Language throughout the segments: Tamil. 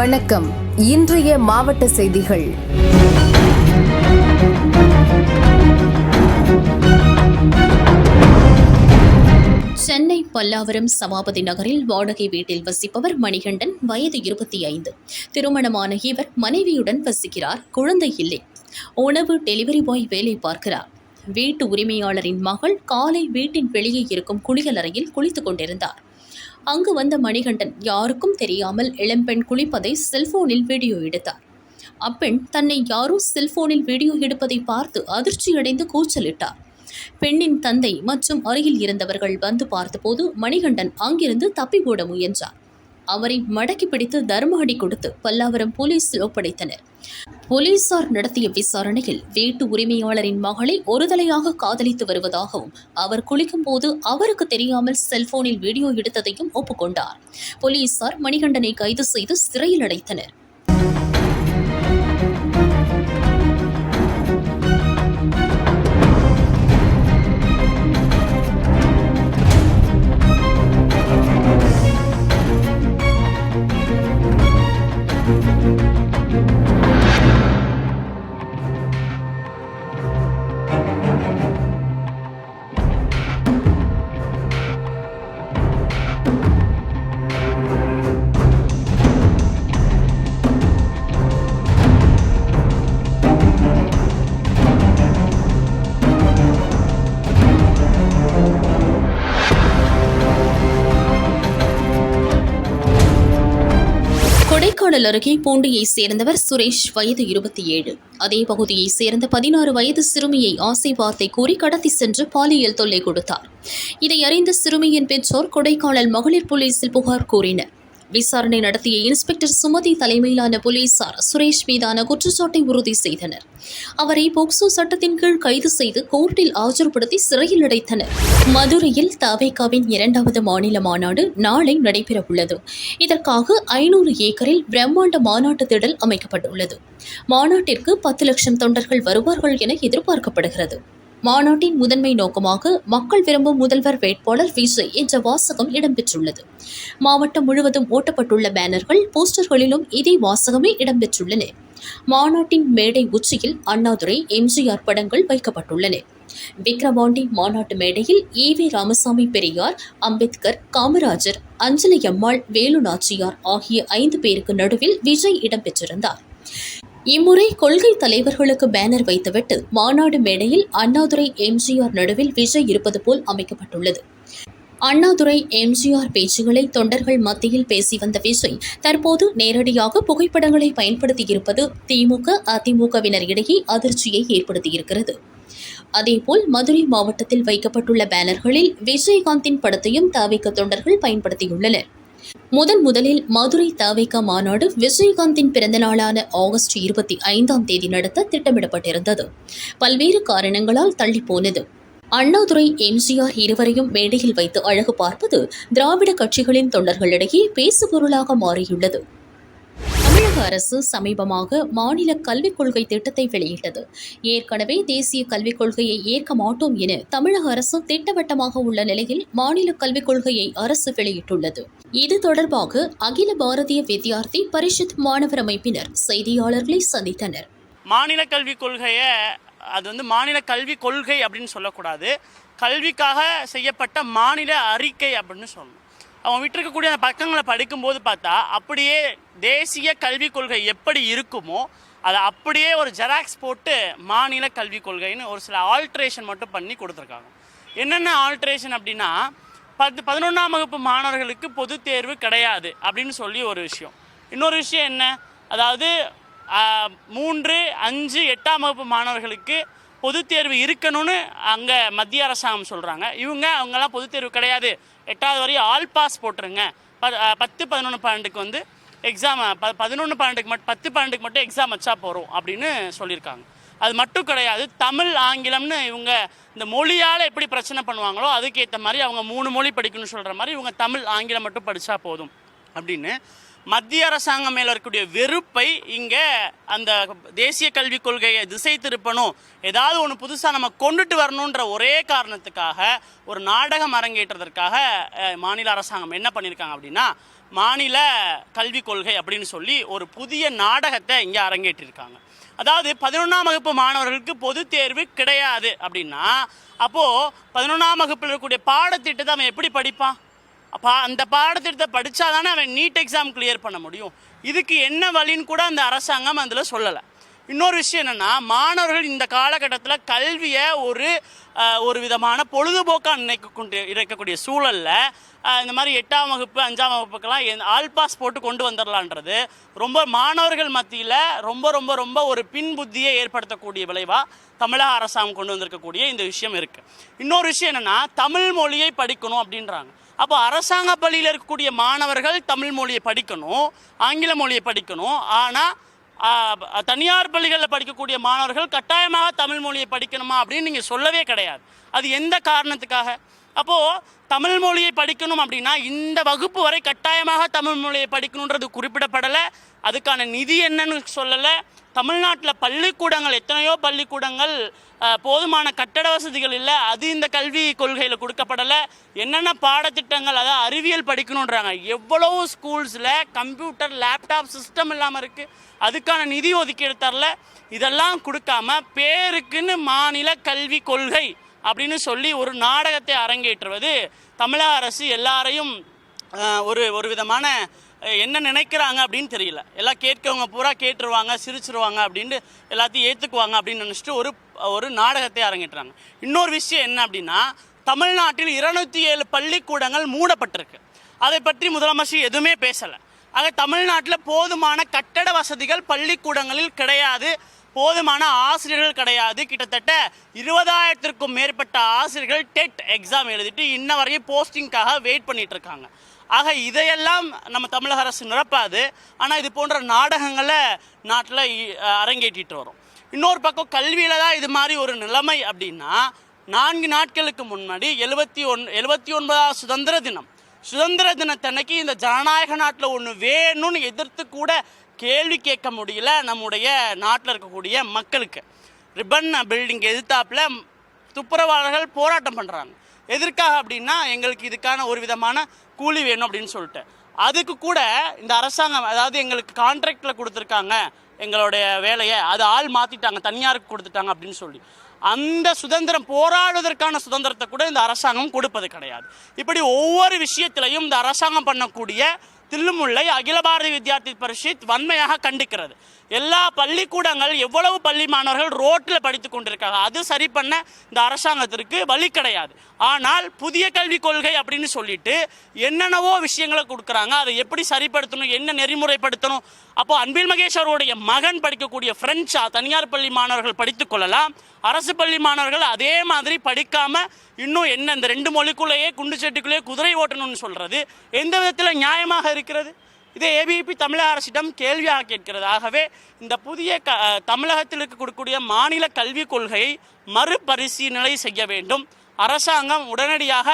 வணக்கம். இன்றைய மாவட்ட செய்திகள். சென்னை பல்லாவரம் சபாபதி நகரில் வாடகை வீட்டில் வசிப்பவர் மணிகண்டன் வயது இருபத்தி ஐந்து. திருமணமான இவர் மனைவியுடன் வசிக்கிறார் குழந்தை இல்லை. உணவு டெலிவரி பாய் வேலை பார்க்கிறார். வீட்டு உரிமையாளரின் மகள் காலை வீட்டின் வெளியே இருக்கும் குளியலறையில் குளித்துக் கொண்டிருந்தார். அங்கு வந்த மணிகண்டன் யாருக்கும் தெரியாமல் இளம்பெண் குளிப்பதை செல்போனில் வீடியோ எடுத்தார். அப்பெண் தன்னை யாரோ செல்போனில் வீடியோ எடுப்பதை பார்த்து அதிர்ச்சியடைந்து கூச்சலிட்டார். பெண்ணின் தந்தை மற்றும் அருகில் இருந்தவர்கள் வந்து பார்த்தபோது மணிகண்டன் அங்கிருந்து தப்பி ஓட முயன்றார். அவரை மடக்கி பிடித்து தர்ம அடி கொடுத்து பல்லாவரம் போலீசில் ஒப்படைத்தனர். போலீசார் நடத்திய விசாரணையில் வீட்டு உரிமையாளரின் மகளை ஒருதலையாக காதலித்து வருவதாகவும் அவர் குளிக்கும் போது அவருக்கு தெரியாமல் செல்போனில் வீடியோ எடுத்ததையும் ஒப்புக்கொண்டார். போலீசார் மணிகண்டனை கைது செய்து சிறையில் அடைத்தனர். கொடைக்கானல் அருகே பூண்டியை சேர்ந்தவர் சுரேஷ் வயது இருபத்தி ஏழு. அதே பகுதியை சேர்ந்த பதினாறு வயது சிறுமியை ஆசை வார்த்தை கூறி கடத்தி சென்று பாலியல் தொல்லை கொடுத்தார். இதை அறிந்த சிறுமியின் பெற்றோர் கொடைக்கானல் மகளிர் போலீசில் புகார் கூறினர். விசாரணை நடத்திய இன்ஸ்பெக்டர் சுமதி தலைமையிலான போலீசார் சுரேஷ் மீதான குற்றச்சாட்டை உறுதி செய்தனர். அவரை போக்சோ சட்டத்தின் கீழ் கைது செய்து கோர்ட்டில் ஆஜர்படுத்தி சிறையில் அடைத்தனர். மதுரையில் தவேகாவின் இரண்டாவது மாநில மாநாடு நாளை நடைபெறவுள்ளது. இதற்காக ஐநூறு ஏக்கரில் பிரம்மாண்ட மாநாட்டு திடல் அமைக்கப்பட்டுள்ளது. மாநாட்டிற்கு பத்து லட்சம் தொண்டர்கள் வருவார்கள் என எதிர்பார்க்கப்படுகிறது. மாநாட்டின் முதன்மை நோக்கமாக மக்கள் விரும்பும் முதல்வர் வேட்பாளர் விஜய் என்ற வாசகம் இடம்பெற்றுள்ளது. மாவட்டம் முழுவதும் ஓட்டப்பட்டுள்ள பேனர்கள் போஸ்டர்களிலும் இதே வாசகமே இடம்பெற்றுள்ளன. மாநாட்டின் மேடை உச்சியில் அண்ணாதுரை எம்ஜிஆர் படங்கள் வைக்கப்பட்டுள்ளன. விக்ரவாண்டி மாநாட்டு மேடையில் ஏ வி ராமசாமி பெரியார் அம்பேத்கர் காமராஜர் அஞ்சலி அம்மாள் வேலு நாச்சியார் ஆகிய ஐந்து பேருக்கு நடுவில் விஜய் இடம்பெற்றிருந்தார். இம்முறை கொள்கை தலைவர்களுக்கு பேனர் வைத்துவிட்டு மாநாடு மேடையில் அண்ணாதுரை எம்ஜிஆர் நடுவில் விஜய் இருப்பது போல் அமைக்கப்பட்டுள்ளது. அண்ணாதுரை எம்ஜிஆர் பேச்சுகளை தொண்டர்கள் மத்தியில் பேசி வந்த விஜய் தற்போது நேரடியாக புகைப்படங்களை பயன்படுத்தியிருப்பது திமுக அதிமுகவினர் இடையே அதிர்ச்சியை ஏற்படுத்தியிருக்கிறது. அதேபோல் மதுரை மாவட்டத்தில் வைக்கப்பட்டுள்ள பேனர்களில் விஜயகாந்தின் படத்தையும் தவிக்க தொண்டர்கள் பயன்படுத்தியுள்ளனர். முதன் முதலில் மதுரை தவிக மாநாடு விஜயகாந்தின் பிறந்தநாளான ஆகஸ்ட் இருபத்தி ஐந்தாம் தேதி நடத்த திட்டமிடப்பட்டிருந்தது. பல்வேறு காரணங்களால் தள்ளிப்போனது. அண்ணாதுரை எம்ஜிஆர் இருவரையும் மேடையில் வைத்து அழகு பார்ப்பது திராவிட கட்சிகளின் தொண்டர்களிடையே பேசுபொருளாக மாறியுள்ளது. தமிழக அரசு சமீபமாக மாநில கல்விக் கொள்கை திட்டத்தை வெளியிட்டது. ஏற்கனவே தேசிய கல்விக் கொள்கையை ஏற்க மாட்டோம் என தமிழக அரசு திட்டவட்டமாக உள்ள நிலையில் மாநில கல்விக் கொள்கையை அரசு வெளியிட்டுள்ளது. இது தொடர்பாக அகில பாரதிய வித்யார்த்தி பரிஷத் மாணவர் அமைப்பினர் செய்தியாளர்களை சந்தித்தனர். மாநில கல்விக் கொள்கையை அது வந்து மாநில கல்விக் கொள்கை அப்படின்னு சொல்லக்கூடாது. கல்விக்காக செய்யப்பட்ட மாநில அறிக்கை அப்படின்னு சொல்லணும். அவன் விட்டிருக்கக்கூடிய அந்த பக்கங்களை படிக்கும்போது பார்த்தா அப்படியே தேசிய கல்விக் கொள்கை எப்படி இருக்குமோ அதை அப்படியே ஒரு ஜெராக்ஸ் போட்டு மாநில கல்விக் கொள்கைன்னு ஒரு சில ஆல்ட்ரேஷன் மட்டும் பண்ணி கொடுத்துருக்காங்க. என்னென்ன ஆல்ட்ரேஷன் அப்படின்னா பத்து பதினொன்றாம் வகுப்பு மாணவர்களுக்கு பொது தேர்வு கிடையாது அப்படின்னு சொல்லி ஒரு விஷயம். இன்னொரு விஷயம் என்ன? அதாவது மூன்று அஞ்சு எட்டாம் வகுப்பு மாணவர்களுக்கு பொது தேர்வு இருக்கணும்னு அங்கே மத்திய அரசாங்கம் சொல்கிறாங்க இவங்க அவங்கெல்லாம் பொது தேர்வு கிடையாது. எட்டாவது வரையும் ஆல் பாஸ் போட்டுருங்க. ப பத்து பதினொன்று பன்னெண்டுக்கு வந்து எக்ஸாம் ப பதினொன்று பன்னெண்டுக்கு மட்டும் பத்து பன்னெண்டுக்கு மட்டும் எக்ஸாம் வச்சா போகிறோம் அப்படின்னு சொல்லியிருக்காங்க. அது மட்டும் கிடையாது தமிழ் ஆங்கிலம்னு இவங்க இந்த மொழியால் எப்படி பிரச்சனை பண்ணுவாங்களோ அதுக்கேற்ற மாதிரி அவங்க மூணு மொழி படிக்கணும்னு சொல்கிற மாதிரி இவங்க தமிழ் ஆங்கிலம் மட்டும் படித்தா போதும் அப்படின்னு மத்திய அரசாங்கம் மேலே இருக்கக்கூடிய வெறுப்பை இங்கே அந்த தேசிய கல்விக் கொள்கையை திசை திருப்பணும் ஏதாவது ஒன்று புதுசாக நம்ம கொண்டுட்டு வரணுன்ற ஒரே காரணத்துக்காக ஒரு நாடகம் அரங்கேற்றதற்காக மாநில அரசாங்கம் என்ன பண்ணியிருக்காங்க அப்படின்னா மாநில கல்விக் கொள்கை அப்படின்னு சொல்லி ஒரு புதிய நாடகத்தை இங்கே அரங்கேற்றிருக்காங்க. அதாவது பதினொன்றாம் வகுப்பு மாணவர்களுக்கு பொது தேர்வு கிடையாது அப்படின்னா அப்போது பதினொன்றாம் வகுப்பில் இருக்கக்கூடிய பாடத்திட்டத்தை அவன் எப்படி படிப்பான்? அப்போ அந்த பாடத்திட்டத்தை படித்தா தானே அவன் நீட் எக்ஸாம் கிளியர் பண்ண முடியும். இதுக்கு என்ன வழின்னு கூட அந்த அரசாங்கம் அதில் சொல்லலை. இன்னொரு விஷயம் என்னென்னா மாணவர்கள் இந்த காலகட்டத்தில் கல்வியை ஒரு ஒரு விதமான பொழுதுபோக்காக நினைக்க கொண்டு இருக்கக்கூடிய சூழலில் இந்த மாதிரி எட்டாம் வகுப்பு அஞ்சாம் வகுப்புக்கெல்லாம் என் ஆல் பாஸ் போட்டு கொண்டு வந்துடலான்றது ரொம்ப மாணவர்கள் மத்தியில் ரொம்ப ரொம்ப ரொம்ப ஒரு பின்புத்தியை ஏற்படுத்தக்கூடிய விளைவாக தமிழக அரசாங்கம் கொண்டு வந்திருக்கக்கூடிய இந்த விஷயம் இருக்குது இன்னொரு விஷயம் என்னென்னா தமிழ் மொழியை படிக்கணும் அப்படின்றாங்க. அப்போ அரசாங்க பள்ளியில் இருக்கக்கூடிய மாணவர்கள் தமிழ் மொழியை படிக்கணும் ஆங்கில மொழியை படிக்கணும். ஆனால் தனியார் பள்ளிகளில் படிக்கக்கூடிய மாணவர்கள் கட்டாயமாக தமிழ் மொழியை படிக்கணுமா அப்படின்னு நீங்கள் சொல்லவே கிடையாது. அது எந்த காரணத்துக்காக? அப்போது தமிழ் மொழியை படிக்கணும் அப்படின்னா இந்த வகுப்பு வரை கட்டாயமாக தமிழ் மொழியை படிக்கணுன்றது குறிப்பிடப்படலை. அதுக்கான நிதி என்னன்னு சொல்லலை. தமிழ்நாட்டில் பள்ளிக்கூடங்கள் எத்தனையோ பள்ளிக்கூடங்கள் போதுமான கட்டட வசதிகள் இல்லை அது இந்த கல்வி கொள்கையில் கொடுக்கப்படலை. என்னென்ன பாடத்திட்டங்கள் அதாவது அறிவியல் படிக்கணுன்றாங்க எவ்வளவு ஸ்கூல்ஸில் கம்ப்யூட்டர் லேப்டாப் சிஸ்டம் இல்லாமல் இருக்குது அதுக்கான நிதி ஒதுக்கீடு தரல. இதெல்லாம் கொடுக்காம பேருக்குன்னு மாநில கல்வி கொள்கை அப்படின்னு சொல்லி ஒரு நாடகத்தை அரங்கேற்றுவது தமிழக அரசு எல்லாரையும் ஒரு ஒரு விதமான என்ன நினைக்கிறாங்க அப்படின்னு தெரியல. எல்லாம் கேட்கவங்க பூரா கேட்டுருவாங்க சிரிச்சிருவாங்க அப்படின்ட்டு எல்லாத்தையும் ஏற்றுக்குவாங்க அப்படின்னு நினச்சிட்டு ஒரு ஒரு நாடகத்தை அரங்கேற்றுறாங்க இன்னொரு விஷயம் என்ன அப்படின்னா தமிழ்நாட்டில் இருநூத்தி ஏழு பள்ளிக்கூடங்கள் மூடப்பட்டிருக்கு. அதை பற்றி முதலமைச்சர் எதுவுமே பேசலை. ஆக தமிழ்நாட்டில் போதுமான கட்டட வசதிகள் பள்ளிக்கூடங்களில் கிடையாது. போதுமான ஆசிரியர்கள் கிடையாது. கிட்டத்தட்ட இருபதாயிரத்திற்கும் மேற்பட்ட ஆசிரியர்கள் டெட் எக்ஸாம் எழுதிட்டு இன்ன வரையும் போஸ்டிங்காக வெயிட் பண்ணிட்டு இருக்காங்க. ஆக இதையெல்லாம் நம்ம தமிழக அரசு நிரப்பாது. ஆனால் இது போன்ற நாடகங்களை நாட்டில் அரங்கேற்றிட்டு வரும். இன்னொரு பக்கம் கல்வியில் தான் இது மாதிரி ஒரு நிலைமை அப்படின்னா நான்கு நாட்களுக்கு முன்னாடி எழுபத்தி ஒன் எழுபத்தி ஒன்பதாவது சுதந்திர தினம். சுதந்திர தினத்தன்னைக்கு இந்த ஜனநாயக நாட்டில் ஒன்று வேணும்னு எதிர்த்து கூட கேள்வி கேட்க முடியல நம்முடைய நாட்டில் இருக்கக்கூடிய மக்களுக்கு. ரிப்பன் பில்டிங் எதிர்த்தாப்புல துப்புரவாளர்கள் போராட்டம் பண்ணுறாங்க எதற்காக அப்படின்னா எங்களுக்கு இதுக்கான ஒரு விதமான கூலி வேணும் அப்படின்னு சொல்லிட்டு அதுக்கு கூட இந்த அரசாங்கம் அதாவது எங்களுக்கு கான்ட்ராக்டில் கொடுத்துருக்காங்க எங்களுடைய வேலையை அது ஆள் மாற்றிட்டாங்க தனியாருக்கு கொடுத்துட்டாங்க அப்படின்னு சொல்லி. அந்த சுதந்திரம் போராடுவதற்கான சுதந்திரத்தை கூட இந்த அரசாங்கம் கொடுப்பது கிடையாது. இப்படி ஒவ்வொரு விஷயத்திலையும் இந்த அரசாங்கம் பண்ணக்கூடிய தில்லுமுல்லை அகில பாரதிய வித்யார்த்தி பரிஷத் வன்மையாக கண்டிக்கிறது. எல்லா பள்ளிக்கூடங்கள் எவ்வளவு பள்ளி மாணவர்கள் ரோட்டில் படித்து கொண்டிருக்காங்க அது சரி பண்ண இந்த அரசாங்கத்திற்கு வழி கிடையாது. ஆனால் புதிய கல்விக் கொள்கை அப்படின்னு சொல்லிட்டு என்னென்னவோ விஷயங்களை கொடுக்குறாங்க அதை எப்படி சரிப்படுத்தணும் என்ன நெறிமுறைப்படுத்தணும். அப்போ அன்பில் மகேஷ் அவருடைய மகன் படிக்கக்கூடிய ஃப்ரெஞ்சா தனியார் பள்ளி மாணவர்கள் படித்துக்கொள்ளலாம் அரசு பள்ளி மாணவர்கள் அதே மாதிரி படிக்காமல் இன்னும் என்ன இந்த ரெண்டு மொழிக்குள்ளேயே குண்டு செட்டுக்குள்ளேயே குதிரை ஓட்டணும்னு சொல்கிறது எந்த விதத்தில் நியாயமாக இருக்கிறது? இதை ஏபிபி தமிழக அரசிடம் கேள்வியாக கேட்கிறது. ஆகவே இந்த புதிய க தமிழகத்தில் இருக்கக்கூடிய மாநில கல்விக் கொள்கையை மறுபரிசீலனை செய்ய வேண்டும். அரசாங்கம் உடனடியாக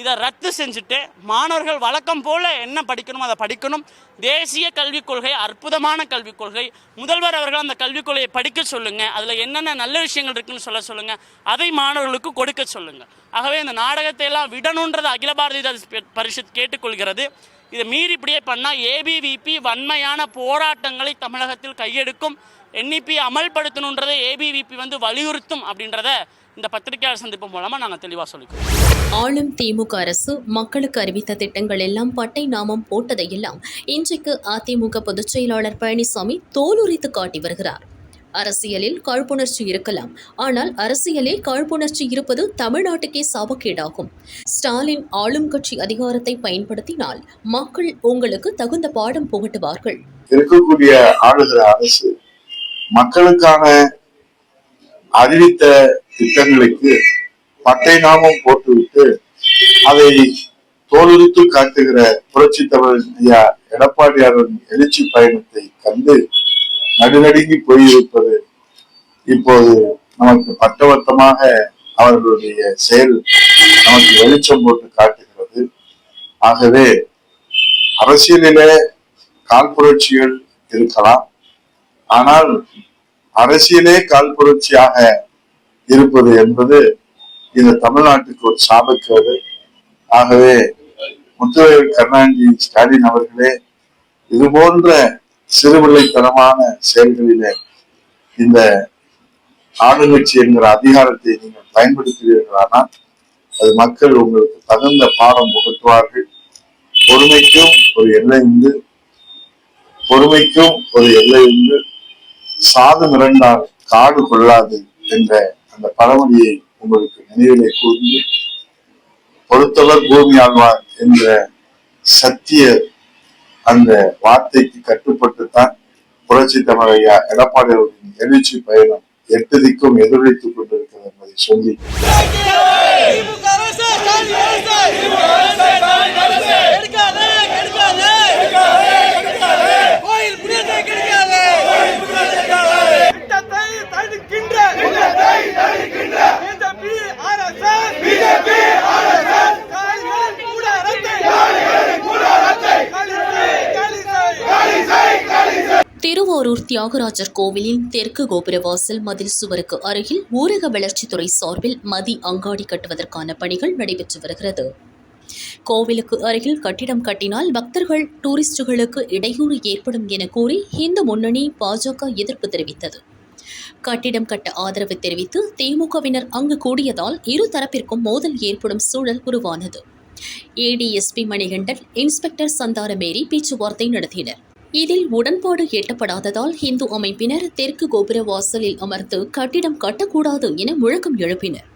இதை ரத்து செஞ்சுட்டு மாணவர்கள் வழக்கம் போல் என்ன படிக்கணுமோ அதை படிக்கணும். தேசிய கல்விக் கொள்கை அற்புதமான கல்விக் கொள்கை. முதல்வர் அவர்கள் அந்த கல்விக் கொள்கையை படிக்க சொல்லுங்கள் அதில் என்னென்ன நல்ல விஷயங்கள் இருக்குன்னு சொல்ல சொல்லுங்கள் அதை மாணவர்களுக்கு கொடுக்க சொல்லுங்கள் ஆகவே இந்த நாடகத்தை எல்லாம் விடணுன்றது அகில பாரதிய பரிஷத் கேட்டுக்கொள்கிறது. இதை மீறி இப்படியே பண்ணால் ஏபிவிபி வன்மையான போராட்டங்களை தமிழகத்தில் கையெடுக்கும். என்இபி அமல்படுத்தணுன்றதை ஏபிவிபி வந்து வலியுறுத்தும் அப்படின்றத இந்த பத்திரிகையாளர் சந்திப்பு மூலமாக நாங்கள் தெளிவாக சொல்லிக்கிறோம். ஆளும் திமுக அரசு மக்களுக்கு அறிவித்த திட்டங்கள் எல்லாம் பட்டை நாமம் போட்டதையெல்லாம் இன்றைக்கு அதிமுக பொதுச் செயலாளர் பழனிசாமி தோலுரித்து காட்டி வருகிறார். அரசியலில் காழ்ப்புணர்ச்சி இருக்கலாம். ஆனால் அரசியலில் காழ்ப்புணர்ச்சி இருப்பது தமிழ்நாட்டுக்கே சாபக்கேடாகும். ஸ்டாலின் ஆளும் கட்சி அதிகாரத்தை பயன்படுத்தினால் மக்கள் உங்களுக்கு தகுந்த பாடம் புகட்டுவார்கள். இருக்கக்கூடிய ஆளுகிற அரசு மக்களுக்கான அறிவித்த திட்டங்களுக்கு பட்டை நாமம் போட்டுவிட்டு அதை தோலுரித்து காட்டுகிற புரட்சி தமிழன் ஐயா எடப்பாடியாரின் எழுச்சி பயணத்தை கண்டு நடுநடுங்கி போயிருப்பது இப்போது நமக்கு பட்டவர்த்தமாக அவர்களுடைய செயல் நமக்கு வெளிச்சம் போட்டு காட்டுகிறது. ஆகவே அரசியலிலே கால் புரட்சிகள் இருக்கலாம். ஆனால் அரசியலே காழ்ப்புணர்ச்சியாக இருப்பது என்பது இந்த தமிழ்நாட்டுக்கு ஒரு சாபக்கேடு. ஆகவே முத்துவேல் கருணாநிதி ஸ்டாலின் அவர்களே இது போன்ற சிறுபிள்ளைத்தனமான செயல்களிலே இந்த ஆளுங்கட்சி என்கிற அதிகாரத்தை நீங்கள் பயன்படுத்துகிறீர்களானால் அது மக்கள் உங்களுக்கு தகுந்த பாடம் புகட்டுவார்கள். பொறுமைக்கும் ஒரு எல்லை உண்டு. பொறுமைக்கும் ஒரு எல்லை உண்டு. சாது மிரண்டால் காடு கொள்ளாது என்ற அந்த பழமொழியை உங்களுக்கு நினைவிலே கூர்ந்து பொறுத்தவர் பூமி ஆழ்வார் என்ற சத்திய அந்த வார்த்தைக்கு கட்டுப்பட்டுத்தான் புரட்சி தமிழையா எடப்பாடி அவர்களின் எழுச்சி பயணம் எட்டு திக்கும் எதிரொலித்துக் கொண்டிருக்கிறது என்பதை சொல்லி தியாகராஜர் கோவிலின் தெற்கு கோபுரவாசல் மதில் சுவருக்கு அருகில் ஊரக வளர்ச்சித்துறை சார்பில் மதி அங்காடி கட்டுவதற்கான பணிகள் நடைபெற்று வருகிறது. கோவிலுக்கு அருகில் கட்டிடம் கட்டினால் பக்தர்கள் டூரிஸ்டுகளுக்கு இடையூறு ஏற்படும் என கூறி இந்து முன்னணி பாஜக எதிர்ப்பு தெரிவித்தது. கட்டிடம் கட்ட ஆதரவு தெரிவித்து திமுகவினர் அங்கு கூடியதால் இரு தரப்பிற்கும் மோதல் ஏற்படும் சூழல் உருவானது. ஏடிஎஸ்பி மணிகண்டன் இன்ஸ்பெக்டர் சந்தாரமேரி பேச்சுவார்த்தை நடத்தினர். இதில் உடன்பாடு எட்டப்படாததால் இந்து அமைப்பினர் தெற்கு கோபுர வாசலில் அமர்ந்து கட்டிடம் கட்டக்கூடாது என முழக்கம் எழுப்பினர்.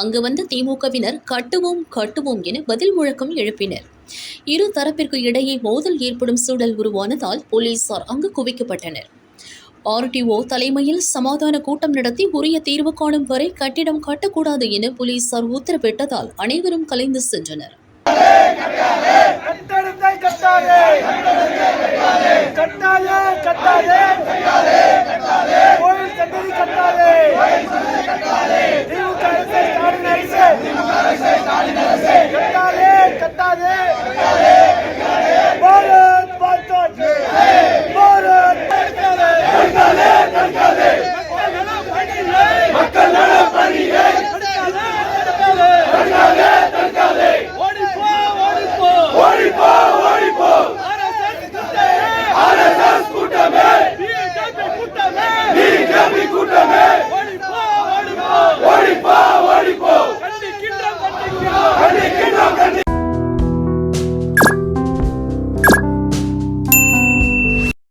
அங்கு வந்த திமுகவினர் கட்டுவோம் கட்டுவோம் என பதில் முழக்கம் எழுப்பினர். இரு தரப்பிற்கு இடையே மோதல் ஏற்படும் சூழல் உருவானதால் போலீசார் அங்கு குவிக்கப்பட்டனர். ஆர்டிஓ தலைமையில் சமாதான கூட்டம் நடத்தி உரிய தீர்வு காணும் வரை கட்டிடம் கட்டக்கூடாது என போலீசார் உத்தரவிட்டதால் அனைவரும் கலைந்து சென்றனர்.